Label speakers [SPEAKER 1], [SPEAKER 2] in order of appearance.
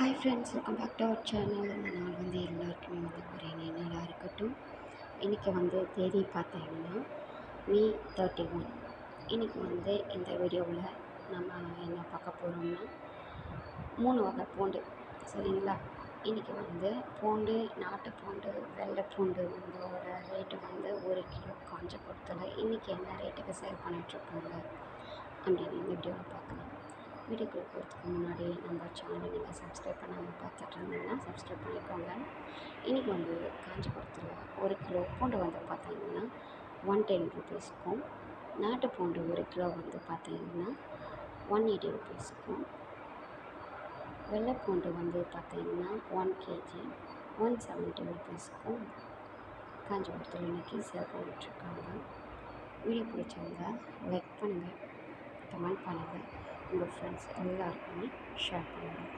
[SPEAKER 1] Hi friends welcome back to our channel இந்த நாள் வந்து எல்லாருக்குமே வந்து ஒரு இனிய நாளாக இருக்கட்டும். இன்றைக்கி வந்து தேதி பார்த்தீங்கன்னா மே தேர்ட்டி ஒன் இன்றைக்கி வந்து இந்த வீடியோவில் நம்ம என்ன பார்க்க போகிறோம்னா மூணு வகை பூண்டு. சரிங்களா? இன்றைக்கி வந்து பூண்டு நாட்டு பூண்டு வெள்ளை பூண்டு வந்தோட ரேட்டு வந்து ஒரு கிலோ காஞ்சிபுரத்தில் இன்றைக்கி என்ன ரேட்டுக்கு சேல் பண்ணிகிட்ருக்காங்க அப்படின்னு இந்த வீடியோவில் பார்க்கலாம். வீடியோக்குள்ளே போகிறதுக்கு முன்னாடி நம்ம சேனலை நீங்கள் சப்ஸ்கிரைப் பண்ணாமல் பார்த்துட்டு இருந்தீங்கன்னா சப்ஸ்கிரைப் பண்ணிக்கோங்க. இன்றைக்கி வந்து காஞ்சிபுரத்தில் ஒரு கிலோ பூண்டு வந்து பார்த்தீங்கன்னா ஒன் டென் ருபீஸ்க்கும் நாட்டு பூண்டு ஒரு கிலோ வந்து பார்த்தீங்கன்னா ஒன் எயிட்டி ருபீஸ்க்கும் வெள்ளை பூண்டு வந்து பார்த்தீங்கன்னா ஒன் கேஜி ஒன் செவன்ட்டி ருபீஸ்க்கும் காஞ்சிபுரத்தில் இன்றைக்கி சேல் பண்ணிகிட்ருக்காங்க வீடியோ பிடிச்சவங்க லைக் பண்ணுங்கள் கமெண்ட் பண்ணுங்கள் உங்கள் ஃப்ரெண்ட்ஸ் எல்லாருக்குமே ஷேர் பண்ணுங்கள்